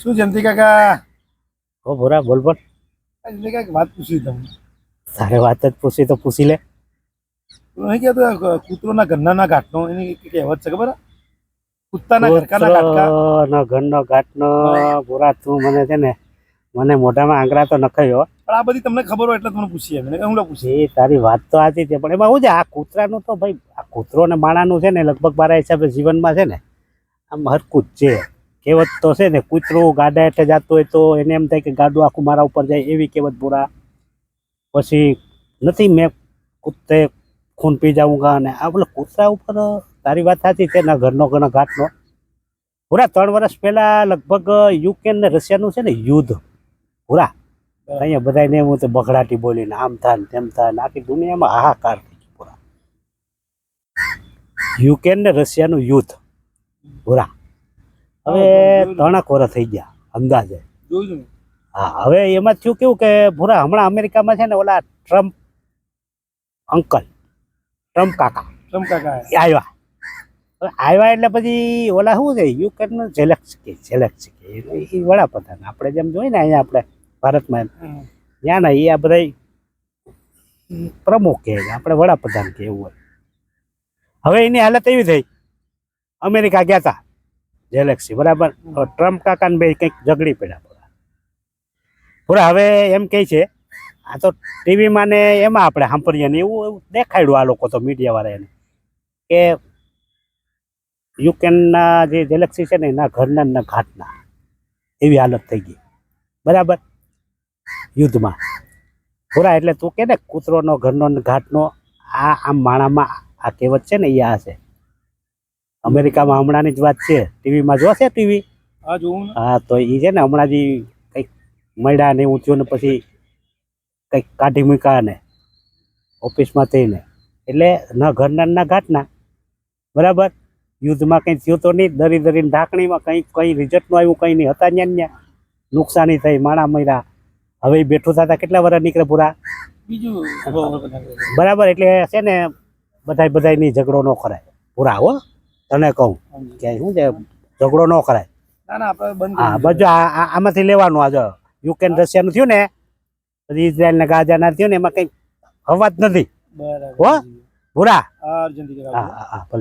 શું જયંતિ કાકા? ઓ ભોરા બોલ બોલ. એટલે કાકા વાત પૂછી તમને. તારે વાત જ પૂછી તો પૂછી લે. તું નહીં કહેતો કૂતરોના ઘરના ઘાટનો એની કહેવત છે ખબર? કૂતરાના ઘરકાના ઘાટકા. ઘરનો ઘાટનો ભોરા તું મને છે ને મને મોઢામાં આંગળા તો નખાયો. પણ આ બધી તમને ખબર હોય એટલે તમને પૂછી એમ હું પૂછી એ તારી વાત તો સાચી છે પણ એમાં શું છે આ કૂતરાનું તો ભાઈ આ કૂતરો ને માણાનું છે ને લગભગ મારા હિસાબે જીવનમાં છે ને આમ હરકું જ છે. કહેવત તો છે ને, કૂતરું ગાડા હેઠે જતું હોય તો એને એમ થાય કે ગાડું આખું મારા ઉપર જાય, એવી કહેવત પૂરા પછી નથી, મેં કૂતે ખૂન પી જાઉંગા અને આ બોલે કૂતરા ઉપર, તારી વાત સાચી છે ના ઘરનો ઘણો ઘાટનો. પૂરા ત્રણ વર્ષ પહેલાં લગભગ યુક્રેન ને રશિયાનું છે ને યુદ્ધ. પૂરા. અહીંયા બધાને એમ તો બગડાટી બોલીને, આમ થાય તેમ થાય આખી દુનિયામાં હાહાકાર થઈ ગયો, પૂરા. યુક્રેન ને રશિયાનું યુદ્ધ. પૂરા. હવે ત્રણેક વર્ષ થઈ ગયા અંદાજે. હા હવે એમાં થયું કેવું કે ભૂરા હમણાં અમેરિકામાં છે ને ઓલા ટ્રમ્પ અંકલ ટ્રમ્પ કાકા ટ્રમ્પ કાકા એ આવ્યા. આવ્યા એટલે પછી ઓલા શું છે યુક્રેનનું ઝેલેક્સકી ઝેલેક્સકી એ વડાપ્રધાન. આપણે જેમ જોઈએ ને અહીંયા આપણે ભારતમાં. ત્યાં ના એ આ બધા પ્રમુખ કહે આપણે વડાપ્રધાન કે એવું હોય. હવે એની હાલત એવી થઈ. અમેરિકા ગયા હતા ગેલેક્સી, બરાબર? ટ્રમ્પ કાકાને બે કંઈક ઝઘડી પડ્યા પૂરા પૂરા હવે એમ કહે છે, આ તો ટીવીમાં ને એમાં આપણે સાંભળીએ ને એવું એવું દેખાડ્યું આ લોકો તો મીડિયાવાળા એને. કે યુક્રેનના જે ગેલેક્સી છે ને, એના ઘરના ને ઘાટના, એવી હાલત થઈ ગઈ. બરાબર? યુદ્ધમાં. પૂરા એટલે તું કે ને, કૂતરોનો, ઘરનો ઘાટનો, આ, આમ માણામાં આ કહેવત છે ને એ આ છે. અમેરિકામાં હમણાંની જ વાત છે. ટીવીમાં જોશે ટીવી? હા તો એ છે ને હમણાં જ કંઈક મળ્યા ને ઊંચ્યો ને પછી કંઈક કાઢી મૂક્યા ને ઓફિસમાં થઈને. એટલે ન ઘરના ના ઘાટના. બરાબર? યુદ્ધમાં કંઈ થયું તો નહીં. દરી દરીને ઢાંકણીમાં કંઈ કંઈ રિઝલ્ટનું આવ્યું કંઈ નહીં. હતા ન્યા ન્યા. નુકસાની થઈ માણા મર્યા. હવે બેઠું થતા કેટલા વર્ષ નીકળે પૂરા? બીજું. બરાબર? એટલે છે ને બધાય બધાયની ઝઘડો ન કરાય પૂરા હો. તને કહું. કે શું છે ઝઘડો ન કરાય. ના ના હા બધું આમાંથી લેવાનું આજે. યુક્રેન રશિયાનું થયું ને પછી ઇઝરાયલ ને ગાજાના થયું ને એમાં કઈ હવા જ નથી. બરાબર. હો? હા હા ભલે.